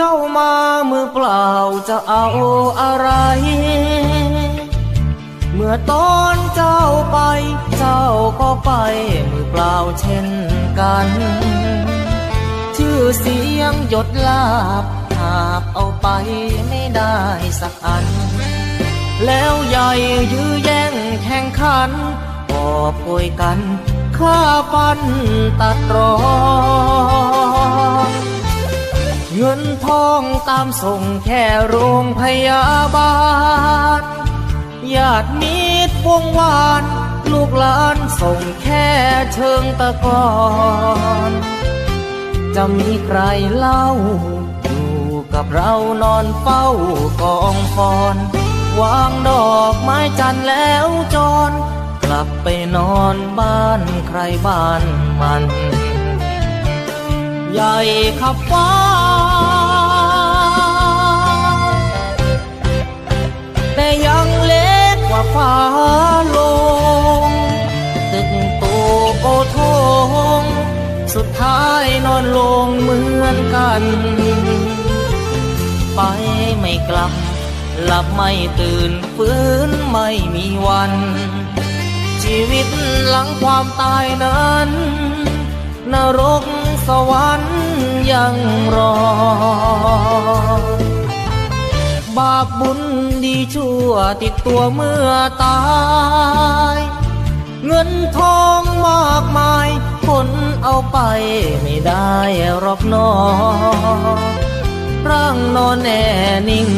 จ้ามามือเปล่าจะเอาอะไร เมื่อตอนเจ้าไป เจ้าก็ไปมือเปล่าเช่นกัน ชื่อเสียงหยดลาบหาบเอาไปไม่ได้สักอัน แล้วใหญ่ยื้อแย่งแข่งขันปอบโวยกันฆ่าฟันตัดรอน เงินทองตามส่งแค่โรงพยาบาลญาติมิตรวงวาน ลูกหลานส่งแค่เชิงตะกอนจะมีใครเล่า อยู่กับเรานอนเฝ้ากองฟอนวางดอกไม้จันแล้วจร กลับไปนอนบ้านใครบ้านมัน ใหญ่ขับฟ้า แต่ยังเล็กกว่าฟ้าลงตึกโตโอทง สุดท้ายนอนลงเหมือนกัน ไปไม่กลับ หลับไม่ตื่นฟื้นไม่มีวัน ชีวิตหลังความตายนั้น นรก วรรค์ยังรอบาปบุญดีชั่วติดตัวเมื่อตาย เงินทองมากมายคนเอาไปไม่ได้หรอกนอร่างนอนแน่นิ่ง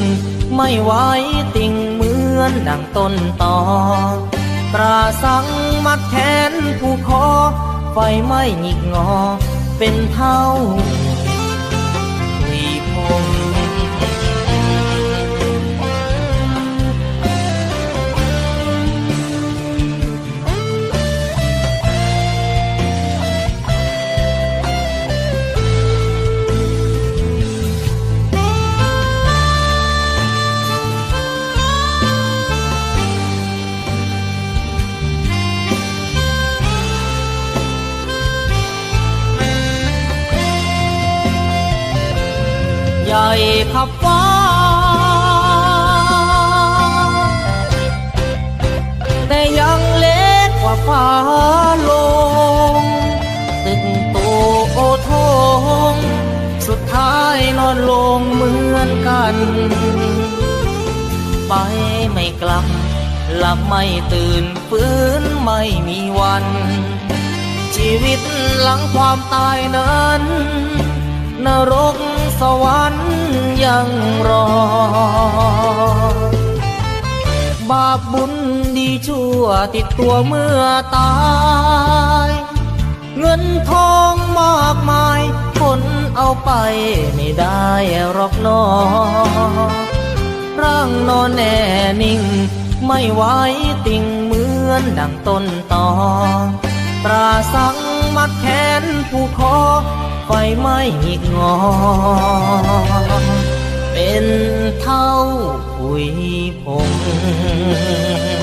ไม่ไหวติ่งเหมือนดังต้นตอตราสังมัดแขนผู้คอไฟไม่หงิกงอ เป็นเท่าวีพง ใหญ่ขับฟ้าแต่ยังเล็กกว่าฟ้าลงตึกโตโอทงสุดท้ายนอนลงเหมือนกัน ไปไม่กลับหลับไม่ตื่นฟื้นไม่มีวัน ชีวิตหลังความตายนั้น นรกสวรรค์ ยังรอ บาปบุญดีชั่วติดตัวเมื่อตาย เงินทองมากมายคนเอาไปไม่ได้หรอกนอ ร่างนอนแน่นิ่ง ไม่ไหวติ่งเหมือนดังต้นตอตราสังมัดแขนผู้คอไฟไม่หงิกงอ เป็นเท่าผุยพง